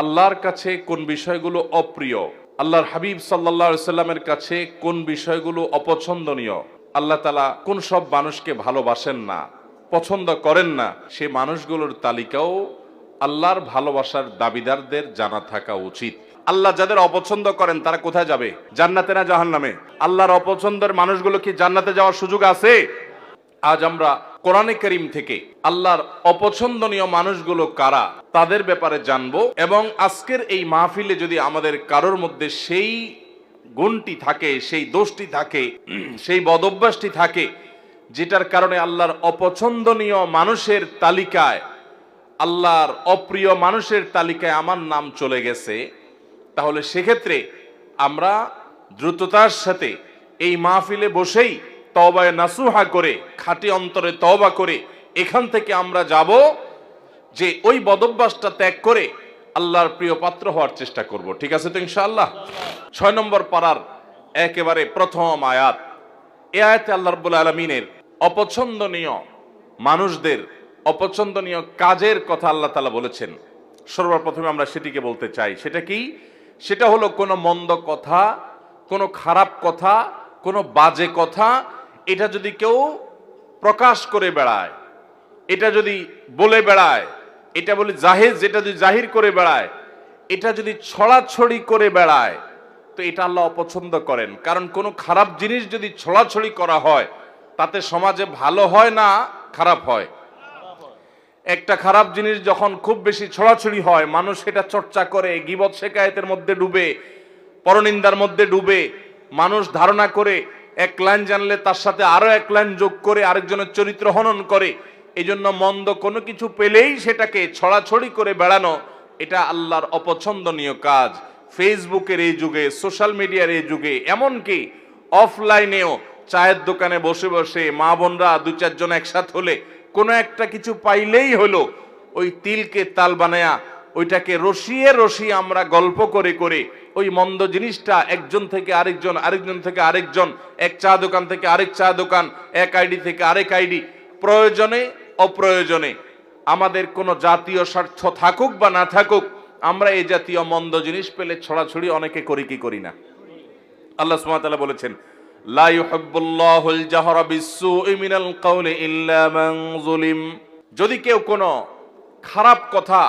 আল্লাহর কাছে কোন বিষয়গুলো অপ্রিয়? আল্লাহর হাবিব সাল্লাহ সাল্লামের কাছে কোন বিষয়গুলো অপছন্দনীয়? আল্লাহ তালা কোন সব মানুষকে ভালোবাসেন না, পছন্দ করেন না, সে মানুষগুলোর তালিকাও আল্লাহর ভালোবাসার দাবিদারদের জানা থাকা উচিত। আল্লাহ যাদের অপছন্দ করেন, তারা কোথায় যাবে? জান্নাতে না জাহান্নামে? আল্লাহর অপছন্দের মানুষগুলো কি জান্নাতে যাওয়ার সুযোগ আছে? আজ আমরা কোরআনে করিম থেকে আল্লাহর অপছন্দনীয় মানুষগুলো কারা, তাদের ব্যাপারে জানব এবং আজকের এই মাহফিলে যদি আমাদের কারোর মধ্যে সেই গুণটি থাকে, সেই দোষটি থাকে, সেই বদভ্যাসটি থাকে, যেটার কারণে আল্লাহর অপছন্দনীয় মানুষের তালিকায়, আল্লাহর অপ্রিয় মানুষের তালিকায় আমার নাম চলে গেছে, তাহলে সেক্ষেত্রে আমরা দ্রুততার সাথে এই মাহফিলে বসেই তবায় নাসুহা করে, খাঁটি অন্তরে তবা করে, এখান থেকে আমরা যাব যে ওই বদভ্যাসটা ত্যাগ করে আল্লাহর প্রিয় পাত্র হওয়ার চেষ্টা করব। ঠিক আছে তো ইনশাআল্লাহ? ছয় নম্বর পাড়ার একেবারে প্রথম আয়াত। এ আয়াতে আল্লাহ রব্বুল আলমিনের অপছন্দনীয় মানুষদের অপছন্দনীয় কাজের কথা আল্লাহ তালা বলেছেন। সর্বপ্রথমে আমরা সেটিকে বলতে চাই। সেটা কি? সেটা হলো কোনো মন্দ কথা, কোনো খারাপ কথা, কোনো বাজে কথা এটা যদি কেউ প্রকাশ করে বেড়ায়, এটা যদি বলে বেড়ায়, এটা বলে জাহেজ, যেটা যদি জাহির করে বেড়ায়, এটা যদি ছড়াছড়ি করে বেড়ায়, তো এটা আল্লাহ অপছন্দ করেন। কারণ কোনো খারাপ জিনিস যদি ছড়াছড়ি করা হয়, তাতে সমাজে ভালো হয় না খারাপ হয়? একটা খারাপ জিনিস যখন খুব বেশি ছড়াছড়ি হয়, মানুষ সেটা চর্চা করে, গিবত শেখায়তের মধ্যে ডুবে, পরনিন্দার মধ্যে ডুবে, মানুষ ধারণা করে এক লাইন জানলে তার সাথে আরও এক লাইন যোগ করে আরেকজনের চরিত্র হনন করে। এই জন্য মন্দ কোনো কিছু পেলেই সেটাকে ছড়াছড়ি করে বেড়ানো, এটা আল্লাহর অপছন্দনীয় কাজ। ফেসবুকের এই যুগে, সোশ্যাল মিডিয়ার এই যুগে, এমনকি অফলাইনেও চায়ের দোকানে বসে বসে মা বোনরা দু চারজন একসাথ হলে কোনো একটা কিছু পাইলেই হলো, ওই তিলকে তাল বানায়া, ওইটাকে রসিয়ে রসিয়ে আমরা গল্প করে করে ওই মন্দ জিনিসটা একজন থেকে আরেকজন আরেকজন থেকে আরেকজন, এক চা দোকান থেকে আরেক চা দোকান, এক আইডি থেকে আরেক আইডি, প্রয়োজনে, অপ্রয়োজনে। আমাদের কোনো জাতীয় স্বার্থ থাকুক বা না থাকুক, আমরা এই জাতীয় মন্দ জিনিস পেলে ছড়াছড়ি অনেকে করি কি করি না। আল্লাহ ওয়া বলেছেন যদি কেউ কোনো খারাপ কথা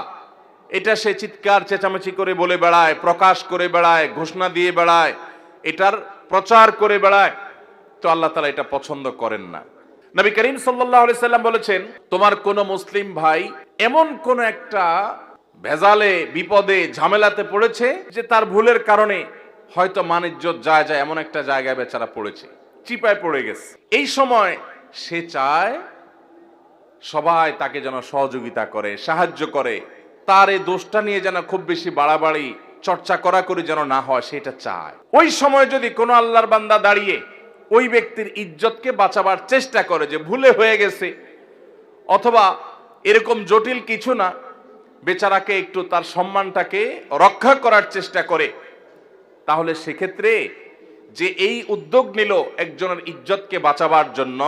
এটা সে চিৎকার চেঁচামেচি করে বলে বেড়ায়, প্রকাশ করে বেড়ায়, ঘোষণা দিয়ে বেড়ায়, এটার প্রচার করে বেড়ায়। তো আল্লাহ তালা এটা পছন্দ করেন না। নবী করিম সাল্লাম বলেছেন, তোমার কোন মুসলিম ভাই এমন কোন একটা ভেজালে, বিপদে, ঝামেলাতে পড়েছে যে তার ভুলের কারণে হয়তো মানিজ্য যায় যায় এমন একটা জায়গায় বেচারা পড়েছে, চিপায় পড়ে গেছে। এই সময় সে চায় সবাই তাকে যেন সহযোগিতা করে, সাহায্য করে তার এই দোষটা নিয়ে যেন খুব বেশি বাড়াবাড়ি, চর্চা করা করে যেন না হয়, সেটা চায় ওই সময় যদি কোনো আল্লাহর বান্দা দাঁড়িয়ে ওই ব্যক্তির ইজ্জতকে বাঁচাবার চেষ্টা করে যে ভুলে হয়ে গেছে, অথবা এরকম জটিল কিছু না, বেচারাকে একটু তার সম্মানটাকে রক্ষা করার চেষ্টা করে, তাহলে সেক্ষেত্রে যে এই উদ্যোগ নিল একজনের ইজ্জতকে বাঁচাবার জন্য,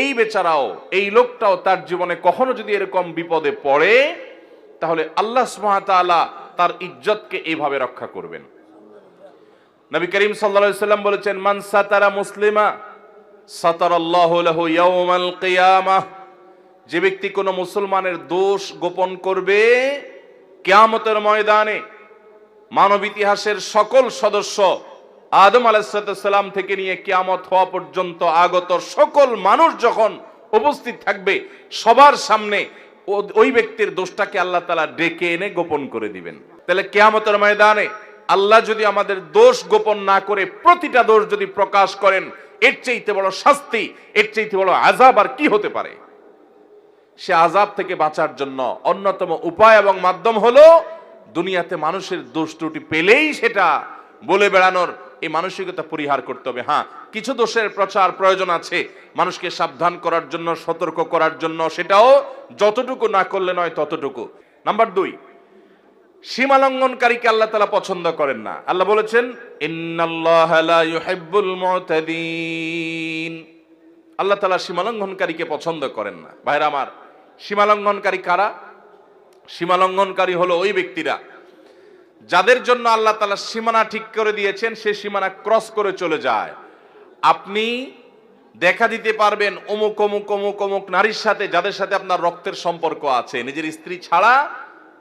এই বেচারাও, এই লোকটাও তার জীবনে কখনো যদি এরকম বিপদে পড়ে তাহলে আল্লাহ সুবহানাহু তার ইজ্জতকে এইভাবে রক্ষা করবেন। নবী করিম সাল্লাম বলেছেন, মান সাতারা মুসলিমা যে ব্যক্তি কোনো মুসলমানের দোষ গোপন করবে, কেয়ামতের ময়দানে মানব ইতিহাসের সকল সদস্য আদম আলাইসালাম থেকে নিয়ে কিয়ামত হওয়া পর্যন্ত আগত সকল মানুষ যখন উপস্থিত থাকবে, সবার সামনে ওই ব্যক্তির দোষটাকে আল্লাহ তালা ডেকে এনে গোপন করে দিবেন। তাহলে কেয়ামতের ময়দানে আল্লাহ যদি আমাদের দোষ গোপন না করে প্রতিটা দোষ যদি প্রকাশ করেন, এর চাইতে বড় শাস্তি, এর চাইতে বড় আজাব আর কি হতে পারে? সে আজাব থেকে বাঁচার জন্য অন্যতম উপায় এবং মাধ্যম হলো দুনিয়াতে মানুষের দোষ ত্রুটি পেলেই সেটা বলে বেড়ানোর এই মানসিকতা পরিহার করতে হবে। হ্যাঁ কিছু দোষের প্রচার প্রয়োজন আছে। মানুষকে সাবধান করার জন্য, সতর্ক করার জন্য, সেটাও যতটুকু না করলে নয় ততটুকু। নাম্বার দুই সীমা লঙ্ঘনকারীকে আল্লাহ তালা পছন্দ করেন না। আল্লাহ বলেছেন আল্লাহ তালা সীমালঙ্ঘনকারীকে পছন্দ করেন না। ভাইরা আমার, সীমালঙ্ঘনকারী কারা? সীমালঙ্ঘনকারী হলো ওই ব্যক্তিরা যাদের জন্য আল্লাহ তালা সীমানা ঠিক করে দিয়েছেন, সে সীমানা ক্রস করে চলে যায়। আপনি দেখা দিতে পারবেন অমুক অমুক অমুক অমুক নারীর সাথে যাদের সাথে আপনার রক্তের সম্পর্ক আছে, নিজের স্ত্রী ছাড়া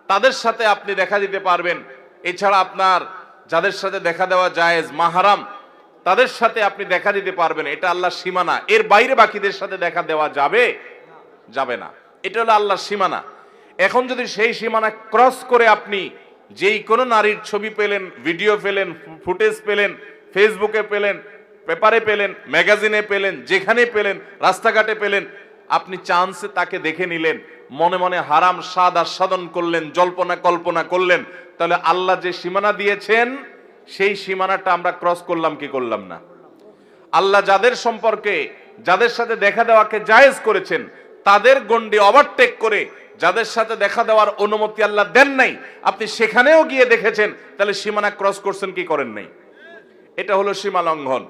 তাদের সাথে আপনি দেখা দিতে পারবেন। এছাড়া আপনার যাদের সাথে দেখা দেওয়া জায়েজ, মাহারাম, তাদের সাথে আপনি দেখা দিতে পারবেন। এটা আল্লাহর সীমানা। এর বাইরে বাকিদের সাথে দেখা দেওয়া যাবে? যাবে না। এটা হলো আল্লাহর সীমানা। এখন যদি সেই সীমানা ক্রস করে আপনি যেই কোনো নারীর ছবি পেলেন ভিডিও পেলেন ফুটেজ পেলেন ফেসবুকে পেলেন পেপারে পেলেন ম্যাগাজিনে পেলেন যেখানে পেলেন, রাস্তাঘাটে পেলেন, আপনি চান্সে তাকে দেখে নিলেন, মনে মনে হারাম স্বাদ আস্বাদন করলেন, জল্পনা কল্পনা করলেন, তাহলে আল্লাহ যে সীমানা দিয়েছেন, সেই সীমানাটা আমরা ক্রস করলাম কি করলাম না? আল্লাহ যাদের সম্পর্কে, যাদের সাথে দেখা দেওয়াকে জায়েজ করেছেন, তাদের গন্ডি ওভারটেক করে যাদের সাথে দেখা দেওয়ার অনুমতি আল্লাহ দেন নাই, আপনি সেখানেও গিয়ে দেখেছেন, তাহলে সীমানা ক্রস করছেন, কি করেন নাই? এটা হলো সীমা লঙ্ঘন।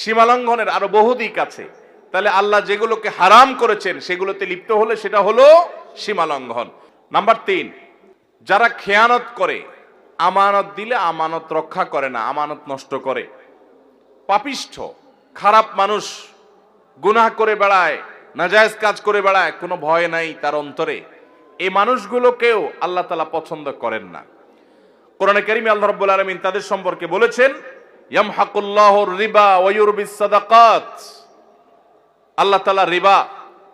সীমা লঙ্ঘনের আরও বহু দিক আছে। তাহলে আল্লাহ যেগুলোকে হারাম করেছেন, সেগুলোতে লিপ্ত হলে সেটা হলো সীমা লঙ্ঘন। নাম্বার তিন, যারা খেয়ানত করে, আমানত দিলে আমানত রক্ষা করে না, আমানত নষ্ট করে। পাপিষ্ঠ, খারাপ মানুষ গুনাহ করে বেড়ায়, নাজায়েজ কাজ করে বেড়ায়, কোনো ভয় নাই তার অন্তরে। এই মানুষগুলোকেও আল্লাহ তালা পছন্দ করেন না। কোরআনে কারিমে আল্লাহ রাব্বুল আলামিন তাদের সম্পর্কে বলেছেন রিবা আল্লাহ তাআলা রিবা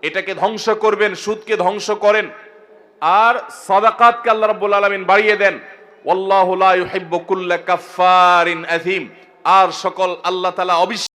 এটাকে ধ্বংস করবেন, সুদকে ধ্বংস করেন, আর সাদাকাতকে আল্লাহ রাব্বুল আলামিন বাড়িয়ে দেন। আর সকল আল্লাহ তাআলা অবিশ্বাস